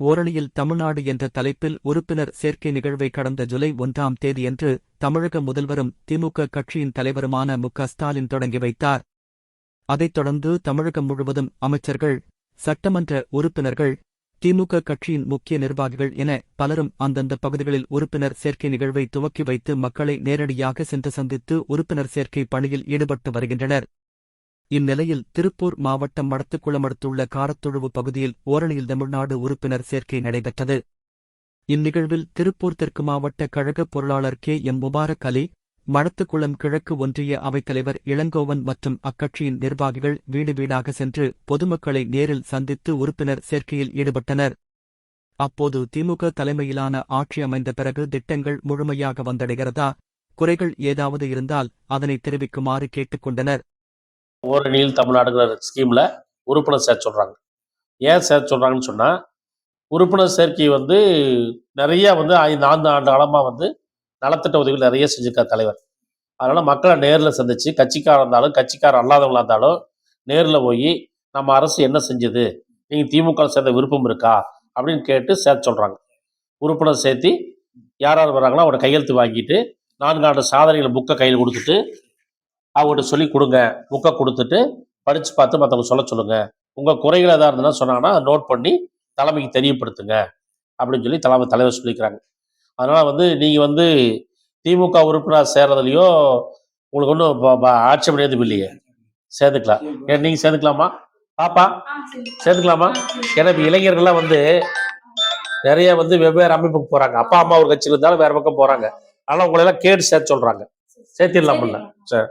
ஓரணியில் தமிழ்நாடு என்ற தலைப்பில் உறுப்பினர் சேர்க்கை நிகழ்வை கடந்த ஜூலை ஒன்றாம் தேதியன்று தமிழக முதல்வரும் திமுக கட்சியின் தலைவருமான மு ஸ்டாலின் தொடங்கி வைத்தார். அதைத் தொடர்ந்து தமிழகம் முழுவதும் அமைச்சர்கள் சட்டமன்ற உறுப்பினர்கள் திமுக கட்சியின் முக்கிய நிர்வாகிகள் என பலரும் அந்தந்த பகுதிகளில் உறுப்பினர் சேர்க்கை நிகழ்வை துவக்கி வைத்து மக்களை நேரடியாக சென்று சந்தித்து உறுப்பினர் சேர்க்கை பணியில் ஈடுபட்டு வருகின்றனர். இந்நிலையில் திருப்பூர் மாவட்டம் மடத்துக்குளம் அடுத்துள்ள காரத்தொழுவு பகுதியில் ஓரணியில் தமிழ்நாடு உறுப்பினர் சேர்க்கை நடைபெற்றது. இந்நிகழ்வில் திருப்பூர் தெற்கு மாவட்ட கழக பொருளாளர் கே. எம். முபாரக் அலி மடத்துக்குளம் கிழக்கு ஒன்றிய அவைத்தலைவர் இளங்கோவன் மற்றும் அக்கட்சியின் நிர்வாகிகள் வீடு வீடாக சென்று பொதுமக்களை நேரில் சந்தித்து உறுப்பினர் சேர்க்கையில் ஈடுபட்டனர். அப்போது திமுக தலைமையிலான ஆட்சி அமைந்த பிறகு திட்டங்கள் முழுமையாக வந்தடைகிறதா? குறைகள் ஏதாவது இருந்தால் அதனை தெரிவிக்குமாறு கேட்டுக் கொண்டனர். ஓரணியில் தமிழ்நாடுங்கிற ஸ்கீமில் உறுப்பினர் சேர்க்க சொல்கிறாங்க ஏன் சேர்க்க சொல்கிறாங்கன்னு சொன்னால் உறுப்பினர் சேர்க்கை வந்து நிறைய வந்து ஐந்து ஆண்டு ஆண்டு காலமாக வந்து நலத்திட்ட உதவிகள் நிறைய செஞ்சுருக்கார் தலைவர். அதனால் மக்களை நேரில் சந்திச்சு கட்சிக்காரர் இருந்தாலும் கட்சிக்காரர் அல்லாதவங்களாக இருந்தாலும் நேரில் போய் நம்ம அரசு என்ன செஞ்சது? நீங்கள் திமுக சேர்ந்த விருப்பம் இருக்கா? அப்படின்னு கேட்டு சேர்த்து சொல்கிறாங்க உறுப்பினர் சேர்த்து யார் யார் வராங்களோ அவரோட கையெழுத்து வாங்கிட்டு நான்கு ஆண்டு சாதனைகளை புக்கை கையில் கொடுத்துட்டு அவங்ககிட்ட சொல்லி கொடுங்க. புக்கை கொடுத்துட்டு படித்து பார்த்து மற்றவங்க சொல்ல சொல்லுங்கள் உங்கள் குறைகள் எதாவது இருந்ததுன்னா சொன்னாங்கன்னா நோட் பண்ணி தலைமைக்கு தெரியப்படுத்துங்க. அப்படின்னு சொல்லி தலைமை தலைவர் சொல்லிக்கிறாங்க. அதனால் வந்து நீங்கள் வந்து திமுக உறுப்பினர் சேர்றதுலையோ உங்களுக்கு ஒன்றும் ஆட்சேபம் எதுவும் இல்லையே. சேர்ந்துக்கலாம். ஏன் நீங்கள் சேர்ந்துக்கலாமா? பாப்பா சேர்ந்துக்கலாமா. ஏன்னா இப்போ இளைஞர்கள்லாம் வந்து நிறைய வந்து வெவ்வேறு அமைப்புக்கு போகிறாங்க அப்பா அம்மா ஒரு கட்சியில் இருந்தாலும் வேறு பக்கம் போகிறாங்க அதனால் உங்களை எல்லாம் கேட்டு சேர்த்து சொல்கிறாங்க சேர்த்திடலாம்ல. சரி.